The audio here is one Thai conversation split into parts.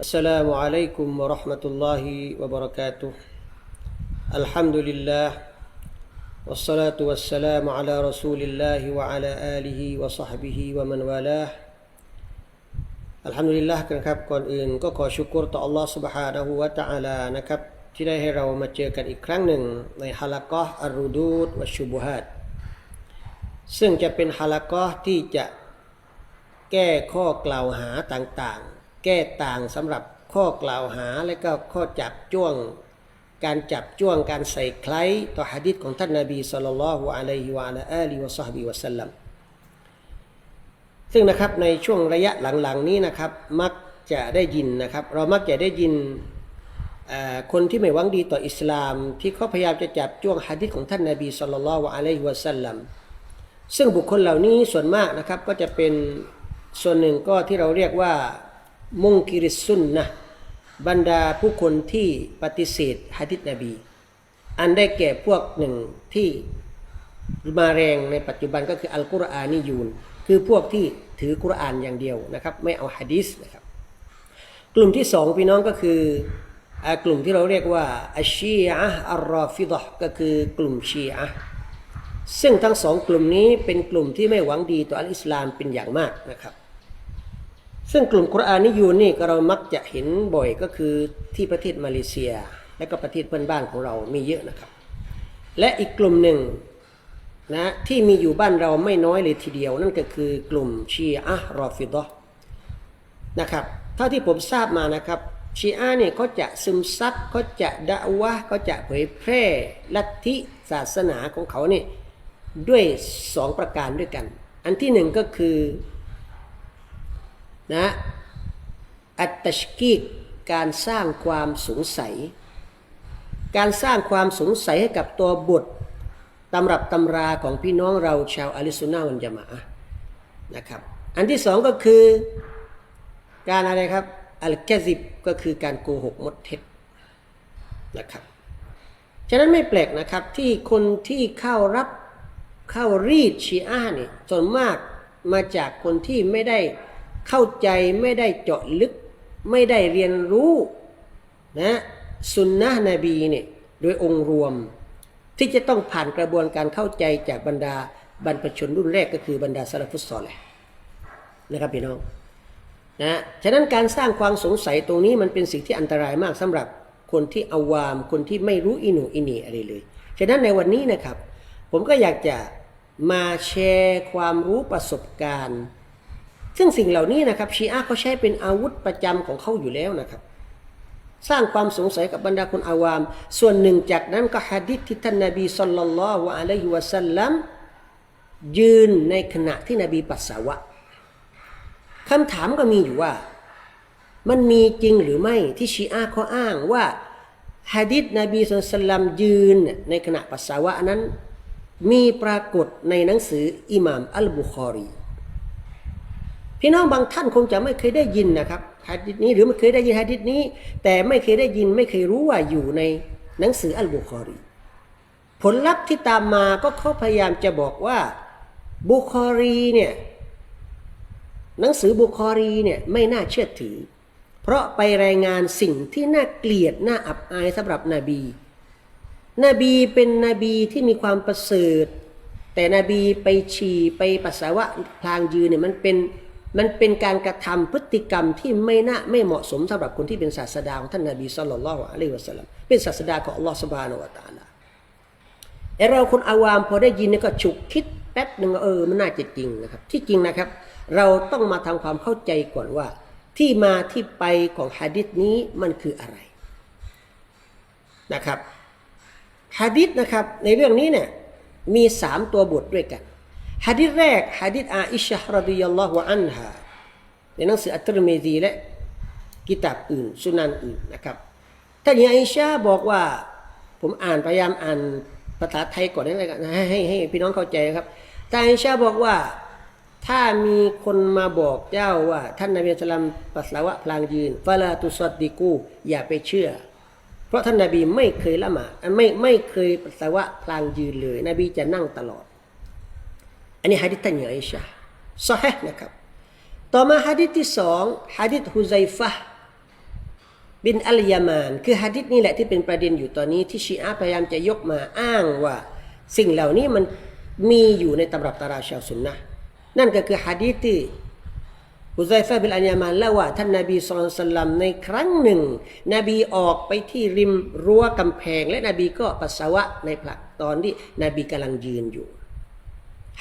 السلام عليكم ورحمة الله وبركاته الحمد لله والصلاة والسلام على رسول الله وعلى آله وصحبه ومن والاه อัลฮัมดุลิลละนะครับก่อนอื่นก็ขอชุกรต่อ Allah سبحانه และ تعالى นะครับที่ได้ให้เรามาเจอกันอีกครั้งหนึ่งในฮาลากะอัรูดูดวะชุบุฮัดซึ่งจะเป็นฮาลากะที่จะแก้ข้อกล่าวหาต่างๆ แก้ต่างสำหรับข้อกล่าวหาและก็ข้อจับจ้วง การจับจ้วงการใส่ไคล้ต่อฮะดิษของท่านนาบีสุลต่านละฮ์อะลัยฮิวะอะลาอาลีวะซอฮบิวะสัลลัมซึ่งนะครับในช่วงระยะหลังๆนี้นะครับมักจะได้ยินนะครับ เรามักจะได้ยินคนที่ไม่หวังดีต่ออิสลาม ที่เขาพยายามจะจับจ้วงฮะดิษของท่านนาบีสุลต่านละฮ์อะลัยฮิวะสัลลัมซึ่งบุคคลเหล่านี้ส่วนมากนะครับก็จะเป็นส่วนหนึ่งก็ที่เราเรียกว่า มุงกิริสุนนะบรรดาผู้คนที่ปฏิเสธฮะดิษนบี อันได้แก่พวกหนึ่งที่มาแรงในปัจจุบันก็คืออัลกุรอานียูน คือพวกที่ถือกุรอานอย่างเดียวนะครับ ไม่เอาฮะดิษนะครับ กลุ่มที่สองพี่น้องก็คือกลุ่มที่เราเรียกว่าอัชชีอะอัลรอฟิดะก็คือกลุ่มชีอะซึ่งทั้งสองกลุ่มนี้เป็นกลุ่มที่ไม่หวังดีต่ออัลอิสลามเป็นอย่างมากนะครับ ซึ่งกลุ่มกุรอานนิยูนนี่ก็เรามักจะเห็นบ่อยก็คือที่ประเทศมาเลเซีย และก็ประเทศเพื่อนบ้านของเรามีเยอะนะครับ และอีกกลุ่มหนึ่งนะที่มีอยู่บ้านเราไม่น้อยเลยทีเดียว นั่นก็คือกลุ่มชีอะรอฟิดะนะครับเท่าที่ผมทราบมานะครับชีอะเนี่ยเขาจะซึมซับเขาจะดะวะเขาจะเผยแพร่ลัทธิศาสนาของเขาเนี่ยด้วยสองประการด้วยกัน อันที่หนึ่งก็คือ นะอัตตชกีกการสร้างความสงสัย การสร้างความสงสัยให้กับตัวบทตำรับตำราของพี่น้องเราชาวอาลิสุนนาวันจามะนะครับ อันที่สองก็คือการอะไรครับอัลกซิบก็คือการโกหกมดเท็จนะครับ ฉะนั้นไม่แปลกนะครับที่คนที่เข้ารับเข้ารีดชีอะเนี่ยส่วนมากมาจากคนที่ไม่ได้ เข้าใจไม่ได้เจาะลึก ไม่ได้เรียนรู้นะสุนนะนบีเนี่ยโดยองค์รวม ที่จะต้องผ่านกระบวนการเข้าใจจากบรรดาบรรพชนรุ่นแรกก็คือบรรดาซาลฟุตซอลเลยนะครับพี่น้องนะฉะนั้นการสร้างความสงสัยตรงนี้มันเป็นสิ่งที่อันตรายมากสำหรับคนที่อาวาม คนที่ไม่รู้อินูอินีอะไรเลย ฉะนั้นในวันนี้นะครับ ผมก็อยากจะมาแชร์ความรู้ประสบการณ์ ซึ่งสิ่งเหล่านี้นะครับชีอะเขาใช้เป็นอาวุธประจำของเขาอยู่แล้วนะครับ สร้างความสงสัยกับบรรดาคนอาวาม ส่วนหนึ่งจากนั้นก็ฮะดิษที่ท่านนบีสุลต่านละฮ์อะลัยฮิวะสัลลัมยืนในขณะที่นบีปัสสาวะคำถามก็มีอยู่ว่า มันมีจริงหรือไม่ที่ชีอะเขาอ้างว่าฮะดิษนบีสุลต่านยืนในขณะปัสสาวะนั้น มีปรากฏในหนังสืออิหม่ามอัลบุคอรี พี่น้องบางท่านคงจะไม่เคยได้ยินนะครับฮะดิษนี้หรือไม่เคยได้ยินฮะดิษนี้ แต่ไม่เคยได้ยินไม่เคยรู้ว่าอยู่ในหนังสืออัลบุคอรี ผลลัพธ์ที่ตามมาก็เขาพยายามจะบอกว่าบุคอรีเนี่ยหนังสือบุคอรีเนี่ยไม่น่าเชื่อถือ เพราะไปรายงานสิ่งที่น่าเกลียดน่าอับอายสำหรับนบี นบีเป็นนบีที่มีความประเสริฐ แต่นบีไปฉี่ไปปัสสาวะพลางยืนเนี่ยมันเป็น มันเป็นการกระทำพฤติกรรมที่ไม่น่าไม่เหมาะสมสำหรับคนที่เป็นศาสดาของท่านนบีสุลต่านละอะลัยวะสัลลัมเป็นศาสดาของอัลลอฮฺสุบานะวตาลาไอเราคนอาวามพอได้ยินเนี่ยก็ฉุกคิดแป๊บหนึ่งเออมันน่าจะจริงนะครับ ที่จริงนะครับ เราต้องมาทำความเข้าใจก่อนว่า ที่มาที่ไปของฮะดิษนี้มันคืออะไรนะครับฮะดิษนะครับในเรื่องนี้เนี่ยมีสามตัวบทด้วยกัน ฮะดิษแรกฮะดิษอาอิชะฮ์รดิยัลลอฮุอันฮาในหนังสืออัตรเมซีและกิตาบอื่น สุนันอื่นนะครับท่านอาอิชะบอกว่า ผมอ่านพยายามอ่านภาษาไทยก่อนนั่นเลยกันให้ให้ให้พี่น้องเข้าใจครับท่านอาอิชะบอกว่า ถ้ามีคนมาบอกเจ้าว่า ท่านนบีสุลามปัสสาวะพลางยืนฟาลาตุสดดิกู อย่าไปเชื่อ เพราะท่านนบีไม่เคยละหมาดไม่ไม่เคยปัสสาวะพลางยืนเลย นบีจะนั่งตลอด อันนี้ฮะดิษท่านอิชะซอฮนะครับ ต่อมาฮะดิษที่สองฮะดิษฮุไซฟะบินอัลยามาน คือฮะดิษนี่แหละที่เป็นประเด็นอยู่ตอนนี้ที่ชีอะพยายามจะยกมาอ้างว่า สิ่งเหล่านี้มันมีอยู่ในตำรับตาราชาวสุนนะนั่นก็คือฮะดิษที่อุซัยฟะบินอัลยามานเล่าว่าท่านนาบีสุลต่านสัลลัมในครั้งหนึ่ง นบีออกไปที่ริมรั้วกำแพง และนบีก็ปัสสาวะในพระตอนที่นบีกำลังยืนอยู่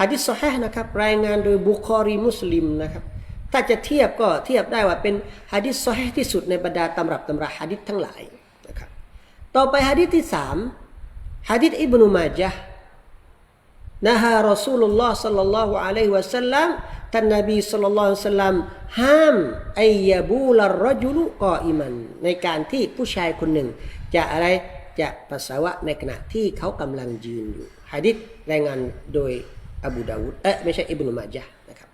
ฮะดิษซอฮห์นะครับรายงานโดยบุคอรีมุสลิมนะครับถ้าจะเทียบก็เทียบได้ว่าเป็นฮะดิษซอฮห์ที่สุดในบรรดาตำรับตำราฮะดิษทั้งหลายนะครับต่อไปฮะดิษที่สามฮะดิษอิบนุมาจห์นะฮะรอซูลุลลอฮ์สัลลัลลอฮุอะลัยฮิวะสัลลัมท่านนบีสัลลัลลอฮุอะละสัลลัมห้ามไอยาบูลรจุลุกออิมัน ในการที่ผู้ชายคนหนึ่ง จะอะไรจะปัสสาวะในขณะที่เขากำลังยืนอยู่ฮะดิษรายงานโดย อบูดาวุดเอ๊ะไม่ใช่อิบนุมาจาห์นะครับ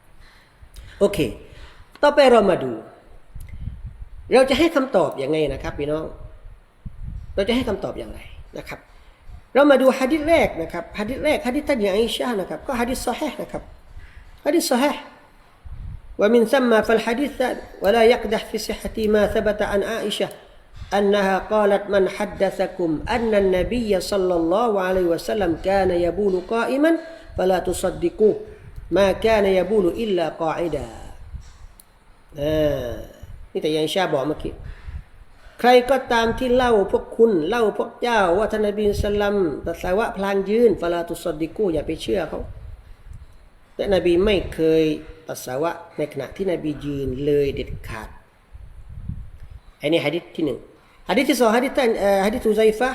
โอเค ต่อไปเรามาดู เราจะให้คำตอบยังไงนะครับพี่น้อง เราจะให้คำตอบอย่างไรนะครับ เรามาดูฮะดิษแรกนะครับฮะดิษแรกฮะดิษท่านอย่างอิชานะครับก็ฮะดิษซอฮีห์นะครับฮะดิษซอฮีห์ ومن ثم فالحديث ولا يقدح في صحة ما ثبت عن عائشة أنها قالت من حدثكم أن النبي صلى الله عليه وسلم كان يبول قائما فلا าตุสดดิกูมาแกนยาบูนุอิลลากออนี่แต่ยังชาบอกเมื่อกี้ใครก็ตามที่เล่าพวกคุณเล่าพวกเจ้าว่าท่านบินสลัมตัสาวะพลางยืนฟาลาตุสดดิกูอย่าไปเชื่อเขาและนบีไม่เคยตัสาวะในขณะที่นบียืนเลยเด็ดขาดอันนี้ฮะดิษที่หนึ่งฮะดิษที่สองฮะดิษท่านฮะดิษทูไซฟะ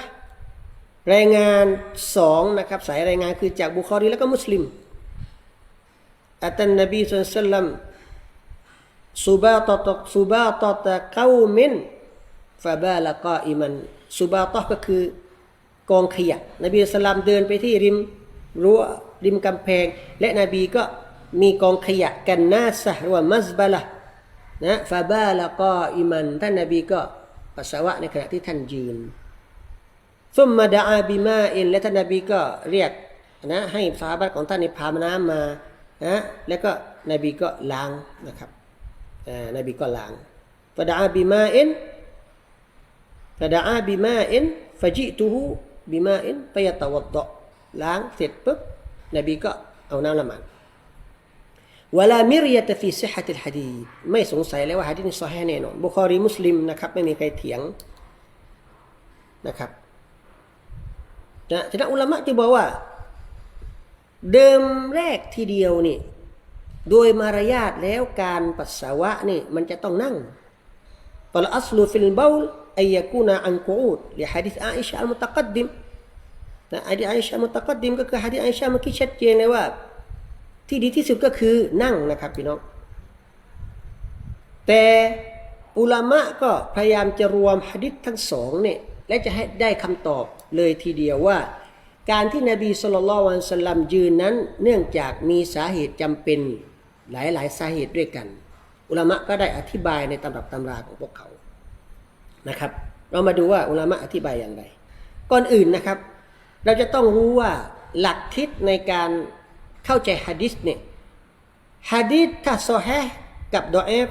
รายงานสองนะครับสายรายงานคือจากบุคอรีแล้วก็มุสลิมอัตันนบีสุลต่านลัมสุบาตตสุบาตตะเก้ามินฟาบาละกออิมันสุบาตก็คือกองขยะ นบีสลามเดินไปที่ริมรั้วริมกำแพง และนบีก็มีกองขยะกันหน้าสะหรวมัสบาละนะฟาบาละกออิมันท่านนบีก็ปัสสาวะในขณะที่ท่านยืน ซุมมาดาอาบิมาอินและท่านนาบีก็เรียกนะให้สาบัตของท่านในพามน้ำมานะแล้วก็นบีก็ล้างนะครับนบีก็ล้างฟาดาอาบิมาอินฟาดาอาบิมาอินฟาจิตูฮูบิมาอินไปยตะวัดโตล้างเสร็จปุ๊บนบีก็เอาน้ำละหมาดวลามิริยตฟีซิฮัติลฮะดีไม่สงสัยเลยว่าฮะดีนี้ซอฮีแน่นอนบุคอรีมุสลิมนะครับไม่มีใครเถียงนะครับ นะฉะนั้นอุลามะจะบอกว่า เดิมแรกทีเดียวนี่ โดยมารยาทแล้วการปัสสาวะนี่มันจะต้องนั่งฟลอัสลูฟิลบาลอัยกูนาอันกูดลิฮะดิษอาอิชะอัลมุตะกัดดิมนะฮะดิษอาอิชะมุตะกัดดิมก็คือฮะดิษอาอิชะเมื่อกี้ชัดเจนเลยว่า ที่ดีที่สุดก็คือนั่งนะครับพี่น้อง แต่อุลามะก็พยายามจะรวมหะดิษทั้งสองเนี่ยและจะให้ได้คำตอบ เลยทีเดียวว่า การที่นบีสุลต่านสลัมยืนนั้น เนื่องจากมีสาเหตุจำเป็นหลายหลายๆ สาเหตุด้วยกัน อุลามะก็ได้อธิบายในตำรับตำราของพวกเขานะครับ เรามาดูว่าอุลามะอธิบายอย่างไร ก่อนอื่นนะครับ เราจะต้องรู้ว่าหลักคิดในการเข้าใจฮะดิษเนี่ยฮะดีษถ้าซอฮีห์กับดอเอฟ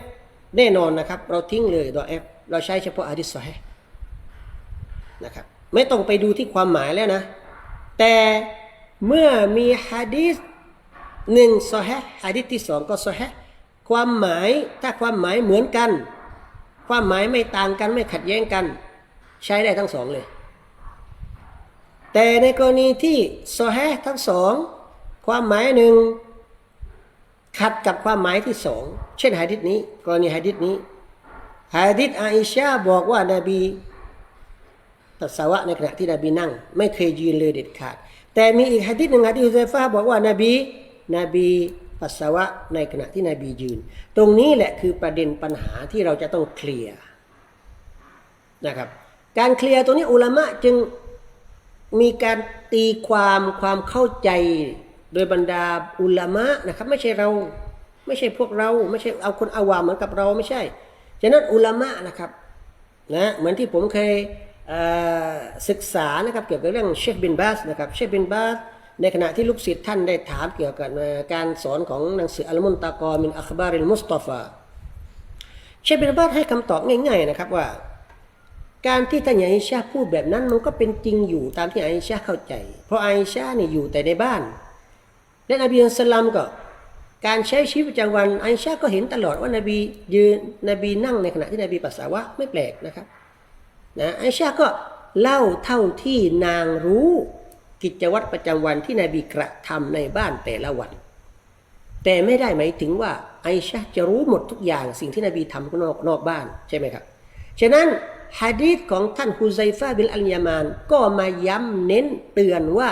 แน่นอนนะครับ เราทิ้งเลยดอเอฟเราใช้เฉพาะฮะดิษซอฮีห์นะครับ ไม่ต้องไปดูที่ความหมายแล้วนะ แต่เมื่อมีฮะดีษหนึ่งซอฮีห์ฮะดีษที่สองก็ซอฮีห์ความหมายถ้าความหมายเหมือนกัน ความหมายไม่ต่างกันไม่ขัดแย้งกัน ใช้ได้ทั้งสองเลย แต่ในกรณีที่ซอฮีห์ทั้งสองความหมายหนึ่งขัดกับความหมายที่สองเช่นหะดิษนี้ กรณีหะดิษนี้หะดิษอาอิชาบอกว่านาบี ปัสสาวะในขณะที่นบีนั่ง ไม่เคยยืนเลยเด็ดขาด แต่มีอีกหะดิษหนึ่งหะดิษอุซัยฟาบอกว่านาบีนบีปัสสาวะในขณะที่นบียืน ตรงนี้แหละคือประเด็นปัญหาที่เราจะต้องเคลียร์นะครับ การเคลียร์ตรงนี้อุลามะจึงมีการตีความความเข้าใจโดยบรรดาอุลามะนะครับ ไม่ใช่เราไม่ใช่พวกเราไม่ใช่เอาคนอาวามเหมือนกับเราไม่ใช่ ฉะนั้นอุลามะนะครับนะเหมือนที่ผมเคย ศึกษานะครับเกี่ยวกับเรื่องเชคบินบาสนะครับเชคบินบาสในขณะที่ลูกศิษย์ท่านได้ถามเกี่ยวกับการสอนของหนังสืออัลมุนตากอมินอัคบาริลมุสตอฟาเชคบินบาสให้คำตอบง่ายๆนะครับว่า การที่ท่านอาอิชาพูดแบบนั้นมันก็เป็นจริงอยู่ตามที่อาอิชาเข้าใจ เพราะอาอิชาเนี่ยอยู่แต่ในบ้าน และนบีอัสลัมก็การใช้ชีวิตประจำวันอาอิชาก็เห็นตลอดว่านบียืนนบีนั่งในขณะที่นบีปัสสาวะไม่แปลกนะครับ นะอาอิชาก็เล่าเท่าที่นางรู้กิจวัตรประจำวันที่นบีกระทำในบ้านแต่ละวัน แต่ไม่ได้หมายถึงว่าไอชาจะรู้หมดทุกอย่างสิ่งที่นบีทำนอกนอกบ้านใช่ไหมครับ ฉะนั้นฮะดีษของท่านฮุไซฟาบิลอัลยามาน ก็มาย้ำเน้นเตือนว่า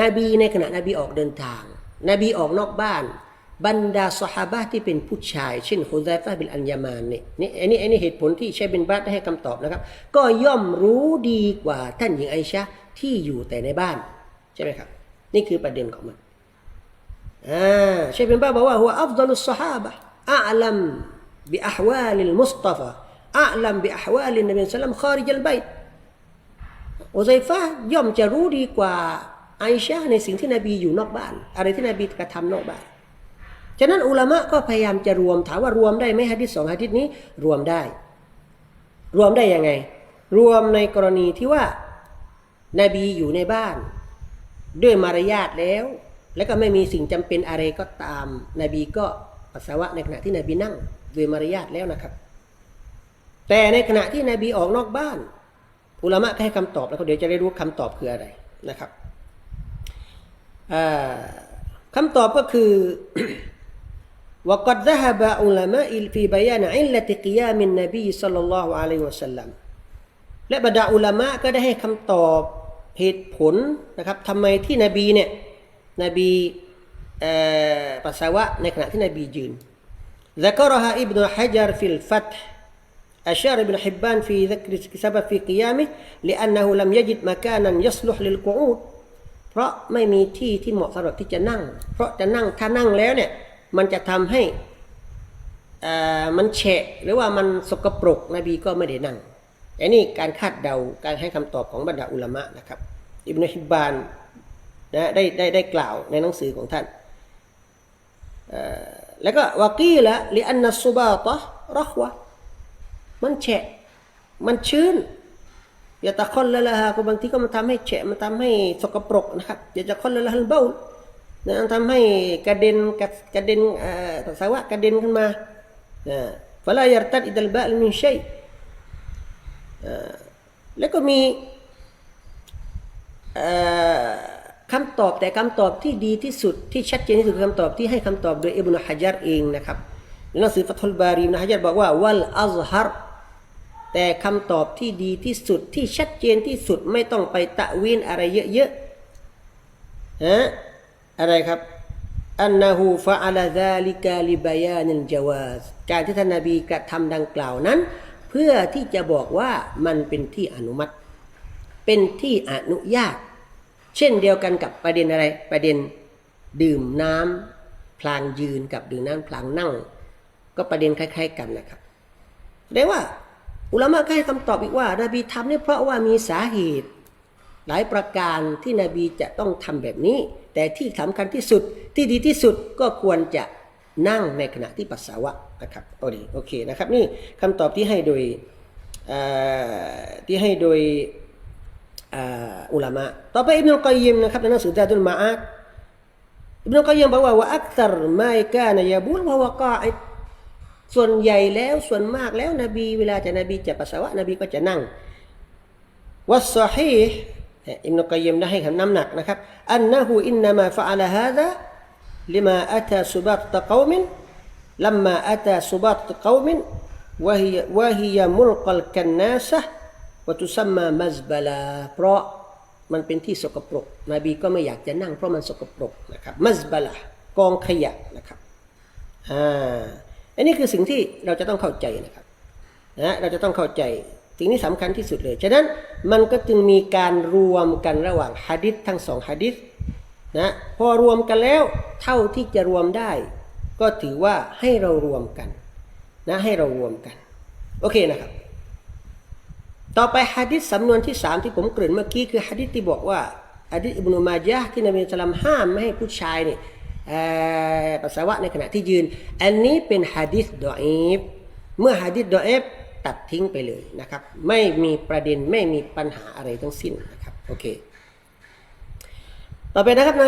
นาบีในขณะนบีออกเดินทาง นบีออกนอกบ้าน บรรดาสหายที่เป็นผู้ชาย เช่นฮุไซฟะบินอัญญามานเนี่ยนี่อันนี้อันนี้เหตุผลที่ใช้เป็นบัตให้คำตอบนะครับ ก็ย่อมรู้ดีกว่าท่านหญิงไอชะที่อยู่แต่ในบ้าน ใช่ไหมครับ นี่คือประเด็นของมันอ่าใช่เป็นบ้าบอกว่าหัวอัฟซอลุสฮาบะอัลัมบิอัฮวาลิลมุสตาฟะอัลัมบิอัฮวาลินนบีสัลลัมคาริจัลบัยอุไซฟะย่อมจะรู้ดีกว่าไอชะในสิ่งที่นบีอยู่นอกบ้าน อะไรที่นบีกระทำนอกบ้าน ฉะนั้นอุลามะก็พยายามจะรวมถามว่ารวมได้ไหมฮะดิษสองฮะดิษนี้รวมได้ รวมได้ยังไง รวมในกรณีที่ว่านาบีอยู่ในบ้าน ด้วยมารยาทแล้ว แล้วก็ไม่มีสิ่งจำเป็นอะไรก็ตามนาบีก็ปัสสาวะในขณะที่นบีนั่งด้วยมารยาทแล้วนะครับ แต่ในขณะที่นบีออกนอกบ้าน อุลามะก็ให้คำตอบแล้วเดี๋ยวจะได้รู้คำตอบคืออะไรนะครับอ่าคำตอบก็คือ وقد ذهب علماء في بيان علة قيام النبي صلى الله عليه وسلم และบรรดาอุลามะก็ได้ให้คำตอบเหตุผลนะครับทำไมที่นบีเนี่ยนบีเอ่อปัสสาวะในขณะที่นบียืน ذكرها ابن حجر في الفتح أشار ابن حبان في ذكر سبب في قيامه لأنه لم يجد مكانا يصلح للقعود เพราะไม่มีที่ที่เหมาะสำหรับที่จะนั่ง เพราะจะนั่งถ้านั่งแล้วเนี่ย มันจะทำให้มันแฉะหรือว่ามันสกปรกนบีก็ไม่ได้นั่งอันนี้การคาดเดาการให้คำตอบของบรรดาอุลามะนะครับ อิบนุฮิบบานนะได้ได้ได้กล่าวในหนังสือของท่านแล้วก็วากีละลิอันนัสซุบาตะรักวะมันแฉะ มันชื้นอย่าตะคอนละละฮะก็บางทีก็มันทำให้แฉะมันทำให้สกปรกนะครับอย่าจะคอนละละฮัลเบา นะมันทำให้กระเด็นกระกระเด็นต่อปัสสาวะกระเด็นขึ้นมานะฟลายรตัดอิดัลบะลมินชัยแล้วก็มีคำตอบแต่คำตอบที่ดีที่สุดที่ชัดเจนที่สุดคือคำตอบที่ให้คำตอบโดยอิบนุฮะจัรเองนะครับในหนังสือฟัตุลบารีอิบนุฮะจัรบอกว่าวัลอัซฮัรแต่คำตอบที่ดีที่สุดที่ชัดเจนที่สุดไม่ต้องไปตะวินอะไรเยอะๆฮะ อะไรครับอันนะฮูฟะอัลซาลิกาลิบายานิลจาวาสการที่ท่านนาบีกระทำดังกล่าวนั้น เพื่อที่จะบอกว่ามันเป็นที่อนุมัติ เป็นที่อนุญาต เช่นเดียวกันกับประเด็นอะไร ประเด็นดื่มน้ำพลางยืนกับดื่มน้ำพลางนั่ง ก็ประเด็นคล้าย ๆ กันนะครับแสดงว่า อุลามะให้คำตอบอีกว่านาบีทำนี่เพราะว่ามีสาเหตุ หลายประการที่นบีจะต้องทำแบบนี้ แต่ที่สำคัญที่สุดที่ดีที่สุดก็ควรจะนั่งในขณะที่ปัสสาวะนะครับโอเคโอเคนะครับนี่คำตอบที่ให้โดยที่ให้โดยอุลามะต่อไปอิบนุลกอยยิมนะครับในหนังสือซาดุลมาอาดอิบนุลกอยยิมบอกว่าว่าอักษรไม่กานยาบุลวะวะกาอิส่วนใหญ่แล้วส่วนมากแล้วนบี เวลาจะนบีจะปัสสาวะนบีก็จะนั่งวัสซอฮี อิมนุกัยมได้ให้คำน้ำหนักนะครับอันนะฮูอินนามาฟะอัลฮาซาลิมาอัตาสุบัตตะกอมินลัมมาอัตาสุบัตตะกอมินวะฮีวะฮียมุลกัลกันนาซะวะตุซัมมามัซบลาเพราะมันเป็นที่สกปรก นบีก็ไม่อยากจะนั่งเพราะมันสกปรกนะครับมัซบลากองขยะนะครับอ่าอันนี้คือสิ่งที่เราจะต้องเข้าใจนะครับนะเราจะต้องเข้าใจ สิ่งนี้สำคัญที่สุดเลย ฉะนั้นมันก็จึงมีการรวมกันระหว่างฮะดิษทั้งสองฮะดิษนะพอรวมกันแล้วเท่าที่จะรวมได้ ก็ถือว่าให้เรารวมกันนะให้เรารวมกัน โอเคนะครับ ต่อไปฮะดิษสำนวนที่สามที่ผมเกริ่นเมื่อกี้คือฮะดิษที่บอกว่าฮะดิษอิบนุมาจาห์ที่นบีสุลต่านห้ามไม่ให้ผู้ชายเนี่ยปัสสาวะในขณะที่ยืน อันนี้เป็นฮะดิษดออีฟเมื่อฮะดิษดออีฟ ตัดทิ้งไปเลยนะครับ ไม่มีประเด็นไม่มีปัญหาอะไรทั้งสิ้นนะครับโอเค ต่อไปนะครับใน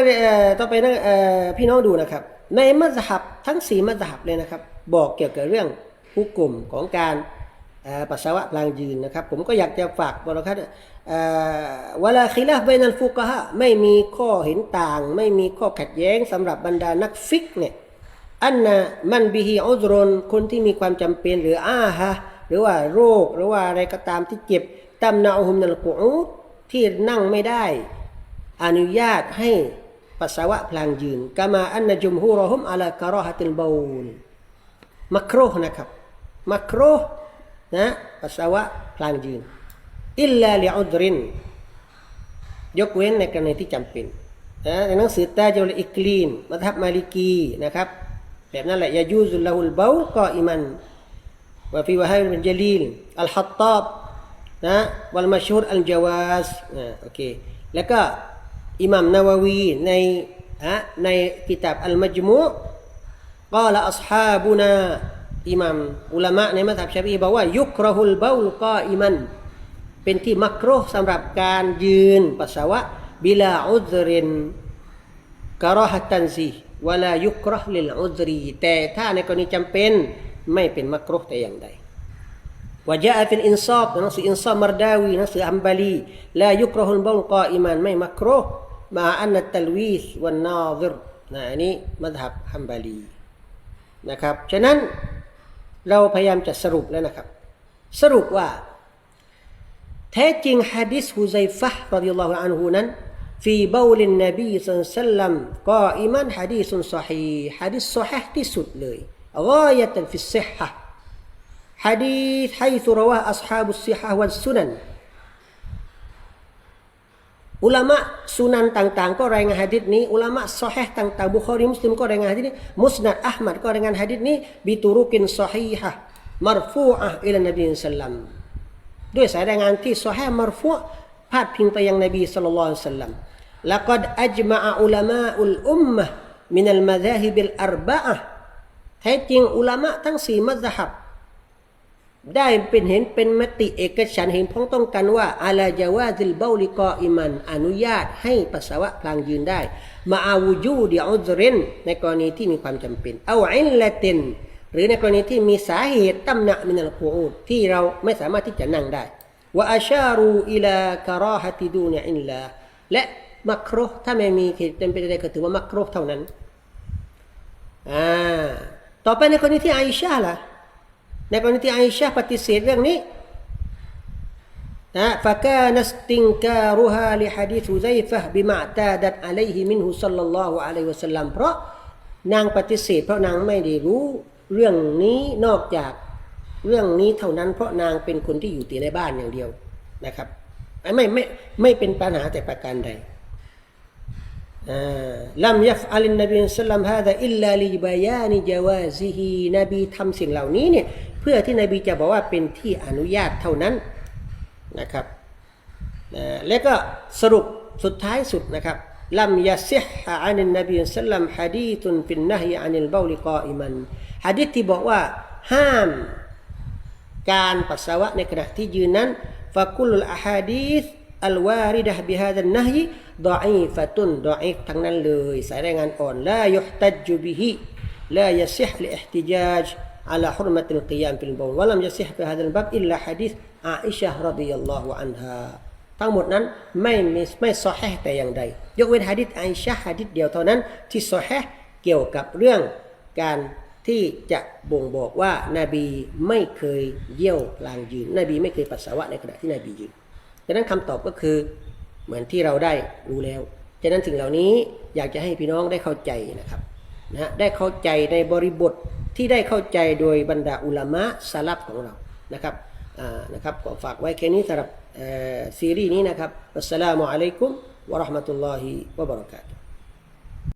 ต่อไปนะพี่น้องดูนะครับ ในมัสฮับทั้งสี่มัสฮับเลยนะครับ บอกเกี่ยวกับเรื่องผู้กลุ่มของการปัสสาวะพลางยืนนะครับ ผมก็อยากจะฝากบอกครับเวลาคิลาฟเบนัลฟุกะฮะไม่มีข้อเห็นต่าง ไม่มีข้อขัดแย้งสำหรับบรรดานักฟิกเนี่ยอันนะมันบิฮิอุซรนคนที่มีความจำเป็นหรืออาฮะ หรือว่าโรคหรือว่าอะไรก็ตามที่เจ็บตำนาอุมนัลกุอูดที่นั่งไม่ได้ อนุญาตให้ปัสสาวะพลางยืนกามาอันนะจุมฮูรอฮุมอัลากรอฮะติลบาลมักโรห์นะครับ มักโรห์นะปัสสาวะพลางยืนอิลลาลิอุดริน ยกเว้นในกรณีที่จำเป็นนะในหนังสือตาจุลอิกลีนมัทับมาลิกีนะครับ แบบนั้นแหละยายูซุลลาฮุลเบาก็อิมัน วาฟีวะฮาบินเจลีลอัลฮัตตอบนะวัลมาชูรอัลจาวาสนะโอเคแล้วก็อิหมัมนาววีในฮะในกิตาบอัลมัจมุกล่าวอัลฮาบุนาอิหมัมอุลามะในมัธยับชาบีบอกว่ายุครหุลเบาลกาอิมัน เป็นที่มักรุสำหรับการยืนปัสสาวะบิลาอุดรินกรอฮัตันซีวะลายุครห์ลิลอุดรีแต่ถ้าในกรณีจำเป็น ไม่เป็นมักโรห์แต่อย่างใด وجاء في الإنصاف หนังสืออินซาฟมารดาวีหนังสืออัมบาลีลายุกรหุลเบาลกออิมันไม่มักโรห์มาอันนัตตัลวีสวันนาซิรนะอันนี้มัธฮับฮัมบาลี นะครับ ฉะนั้นเราพยายามจะสรุปแล้วนะครับ สรุปว่า แท้จริงฮะดิษฮุซัยฟะห์รดิยัลลอฮุอันฮุนั้นฟีบาลินนบีสัลลัลลัลลัมก็อิมันฮะดีสุนซอฮีฮะดิษซอฮีที่สุดเลย กายะตันฟิสซิฮะฮะดีษ حيث رواه أصحاب الصحة والسنن อุลามะสุนันต่างๆ ก็รายงานฮะดิษนี้ อุลามะซอฮีห์ต่างๆบุคอรีมุสลิมก็รายงานฮะดิษนี้มุสนัดอัลมัดก็รายงานฮะดิษนี้บิตุรุกินซอฮีฮะมารฟูอะห์อิลานบีสัลลัมด้วยสายรายงานที่ซอฮีห์มารฟูพาดพิงไปยังนบีสัลลัลลอฮุอะลัยฮิวะสัลลัม لقد أجمع علماء الأمة من المذاهب الأربعة แท้จริงอุลามะทั้งสี่มัซฮับ ได้เป็นเห็นเป็นมติเอกฉันเห็นพ้องต้องกันว่าอาลาจาวาซิลเบลิกออิมัน อนุญาตให้ปัสสาวะพลางยืนได้ มาอาวูจูเดิอุซรินในกรณีที่มีความจำเป็นเอาอินละตินหรือในกรณีที่มีสาเหตุตั้มนะมินัลกูอูดที่เราไม่สามารถที่จะนั่งได้ว่าอาชารูอิลากะราฮะติดูนอินลาและมักรุถ้าไม่มีเหตุจำเป็นใดก็ถือว่ามักรุเท่านั้นอ่า ต่อไปในกรณีที่ไอชาล่ะ ในกรณีที่ไอชาปฏิเสธเรื่องนี้นะฟะกานัสติงการุฮาลิฮะดีสุไซฟะบิมาตาดัดอะลัยฮิมินฮุสัลลัลลอฮุอะลัยวะสัลลัมเพราะนางปฏิเสธ เพราะนางไม่ได้รู้เรื่องนี้นอกจากเรื่องนี้เท่านั้นเพราะนางเป็นคนที่อยู่ตีในบ้านอย่างเดียวนะครับ ไม่ไม่ไม่เป็นปัญหาแต่ประการใด ลัมยัฟอัลนบีสัลลัมฮาดะอิลลาลิบายานิจาวาซิฮีนบีทำสิ่งเหล่านี้เนี่ยเพื่อที่นบีจะบอกว่าเป็นที่อนุญาตเท่านั้นนะครับแล้วก็สรุปสุดท้ายสุดนะครับลัมยาซิฮะอันนบีสัลลัมฮะดีตุนฟินนะฮีอันิลบาลิกาอิมันฮะดีที่บอกว่าห้ามการปัสสาวะในขณะที่ยืนนั้นฟะกุลอะฮาดีษอัลวาริดะบิฮาดันนะฮี ดออีฟะตุนดออีฟทั้งนั้นเลยสายรายงานอ่อนลายุฮตัจจุบิฮิลายะซิฮลิอิห์ติจาจ على حرمة القيام في البول ولم يصح في هذا الباب إلا حديث عائشة رضي الله عنها ทั้งหมดนั้นไม่มีไม่ซอแฮแต่อย่างใด ยกเว้นฮะดิษไอชะฮะดิษเดียวเท่านั้น ที่ซอแฮเกี่ยวกับเรื่องการที่จะบ่งบอกว่านาบีไม่เคยเยี่ยวพลางยืน นบีไม่เคยปัสสาวะในขณะที่นบียืน ดังนั้นคำตอบก็คือ เหมือนที่เราได้รู้แล้วฉะนั้นสิ่งเหล่านี้อยากจะให้พี่น้องได้เข้าใจนะครับนะได้เข้าใจในบริบทที่ได้เข้าใจโดยบรรดาอุลามะสลับของเรานะครับนะครับก็ฝากไว้แค่นี้สำหรับซีรีส์นี้นะครับอัสสลามุอะลัยกุมวะราะห์มะตุลลอฮิวะบะเราะกาตุ